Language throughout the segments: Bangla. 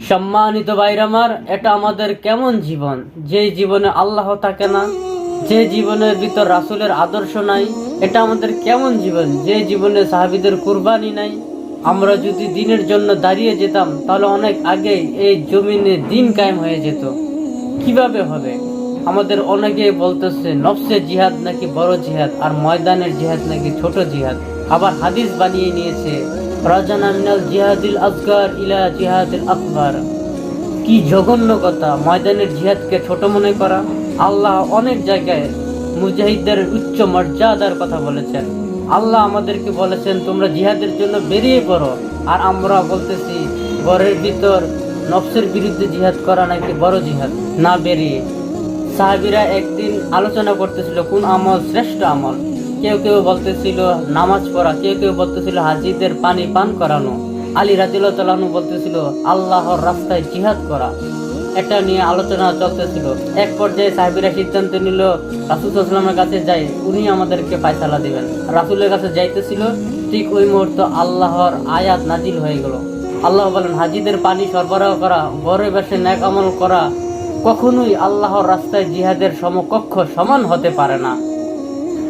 সম্মানিত ভাইরামার এটা আমাদের কেমন জীবন? যে জীবনে আল্লাহ থাকে না, যে জীবনের ভিতর রাসুলের আদর্শ নাই, এটা আমাদের কেমন জীবন? যে জীবনে সাহাবিদের কুরবানি নাই, আমরা যদি দিনের জন্য দাঁড়িয়ে যেতাম, তাহলে অনেক আগে এই জমিনে দিন কায়েম হয়ে যেত। কীভাবে হবে? আমাদের অনেকে বলতেছে নফসের জিহাদ নাকি বড় জিহাদ, আর ময়দানের জিহাদ নাকি ছোট জিহাদ। আবার হাদিস বানিয়ে নিয়েছে রাজানা মিনাল জিহাদিল আসগার ইলা জিহাদিল আকবর। কি জঘন্য কথা, ময়দানের জিহাদকে ছোট মনে করা। আল্লাহ অনেক জায়গায় মুজাহিদদের উচ্চ মর্যাদার কথা বলেছেন। আল্লাহ আমাদেরকে বলেছেন, তোমরা জিহাদের জন্য বেরিয়ে পড়ো। আর আমরা বলতেছি, ঘরের ভিতর নফসের বিরুদ্ধে জিহাদ করা নাকি বড় জিহাদ? না বেরিয়ে। সাহাবিরা একদিন আলোচনা করতেছিল, কোন আমল শ্রেষ্ঠ আমল? কেউ কেউ বলতেছিল নামাজ পড়া, কেউ কেউ বলতেছিল হাজিদের পানি পান করানো। আলী রাজিল্লাহ বলতেছিল, আল্লাহর রাস্তায় জিহাদ করা। এটা নিয়ে আলোচনা চলতেছিল। এক পর্যায়ে সাহেবিরা সিদ্ধান্ত নিল রাসুলামের কাছে যাই, উনি আমাদেরকে পায়সালা দিবেন। রাসুলের কাছে যাইতেছিল, ঠিক ওই মুহূর্তে আল্লাহর আয়াত নাজিল হয়ে গেল। আল্লাহ বলেন, হাজিদের পানি সরবরাহ করা, ঘরে বসে ন্যাক আমল করা, কখনোই আল্লাহর রাস্তায় জিহাদের সমকক্ষ সমান হতে পারে না।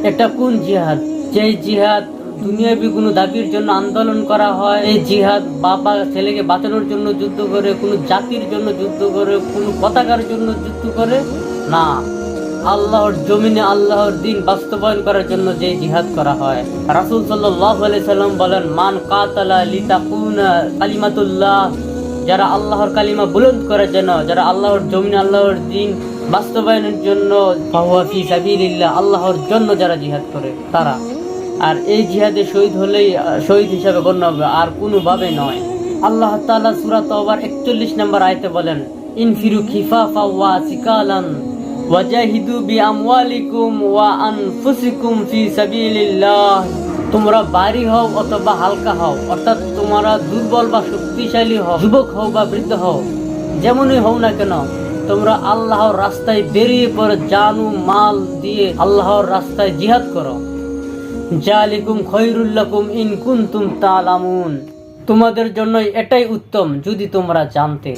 এটা কোন জিহাদ? যেই জিহাদ দুনিয়াবি কোনো দাবির জন্য আন্দোলন করা হয়, এই জিহাদ বাবা ছেলেকে বাঁচানোর জন্য যুদ্ধ করে, কোনো জাতির জন্য যুদ্ধ করে, কোনো পতাকার জন্য যুদ্ধ করে? না। আল্লাহর জমিনে আল্লাহর দিন বাস্তবায়ন করার জন্য যে জিহাদ করা হয়। রাসূল সাল্লাম বলেন, মান কাতালা লিতাকুনা কালিমাতুল্লাহ, যারা আল্লাহর কালিমা বুলন্দ করার জন্য যারা আল্লাহর জমিনে আল্লাহর দিন বাস্তবায়নের জন্য ফাহুয়া ফি সাবিলিল্লাহ, আল্লাহর জন্য যারা জিহাদ করে, তারা। আর এই জিহাদে শহীদ হলেই শহীদ হিসাবে গণ্য হবে, আর কোনোভাবে নয়। আল্লাহ তাআলা সূরা তওবার 41 নম্বর আয়াতে বলেন, ইনফিরু খিফাফা ওয়া সিকালান, ওয়াজাহিদু বিআমওয়ালিকুম ওয়া আনফুসিকুম ফি তোমরা বাড়ি হও অথবা হালকা হও, অর্থাৎ তোমরা দুর্বল বা শক্তিশালী হও, যুবক হও বা বৃদ্ধ হও, যেমনই হও না কেন তোমরা আল্লাহর রাস্তায় বেরিয়ে পড়ে জানু, মাল দিয়ে আল্লাহর রাস্তায় জিহাদ করো। জালিকুম খৈরুল্লাকুম ইন কুনতুম তালামুন। তোমাদের জন্য এটাই উত্তম যদি তোমরা জানতে।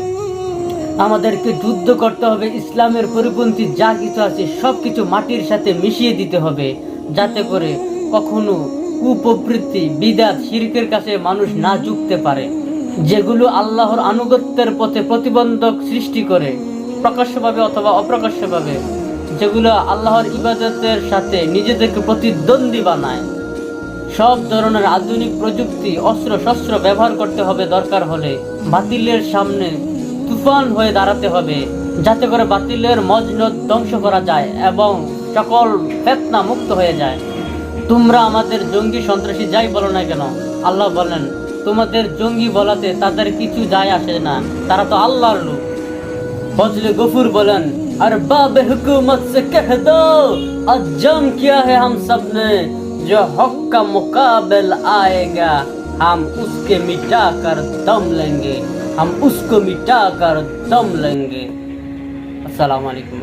আমাদেরকে যুদ্ধ করতে হবে, ইসলামের পরিপন্থী যা কিছু আছে সব কিছু মাটির সাথে মিশিয়ে দিতে হবে, যাতে করে কখনো কুপ্রবৃত্তি, বিদাত, শিরকের কাছে মানুষ না ঝুঁকতে পারে। যেগুলো আল্লাহর আনুগত্যের পথে প্রতিবন্ধক সৃষ্টি করে প্রকাশ্যভাবে অথবা অপ্রকাশ্যভাবে, যেগুলো আল্লাহর ইবাদতের সাথে নিজেদেরকে প্রতিদ্বন্দ্বী বানায়। সব ধরনের আধুনিক প্রযুক্তি, অস্ত্র, শস্ত্র ব্যবহার করতে হবে দরকার হলে। বাতিলের সামনে তুফান হয়ে দাঁড়াতে হবে, যাতে করে বাতিলের মজনত ধ্বংস করা যায় এবং সকল ফেতনা মুক্ত হয়ে যায়। তোমরা আমাদের জঙ্গি সন্ত্রাসী যাই বলো না কেন, আল্লাহ বলেন, তোমাদের জঙ্গি বলাতে তাদের কিছু যায় আসে না, তারা তো আল্লাহর লোক। फजल गफूर बलन अरबाब हुकूमत से कह दो अजम किया है हम सबने जो हक का मुकाबल आएगा, हम उसके मिटा कर दम लेंगे, हम उसको मिटा कर दम लेंगे। अस्सलाम वालेकुम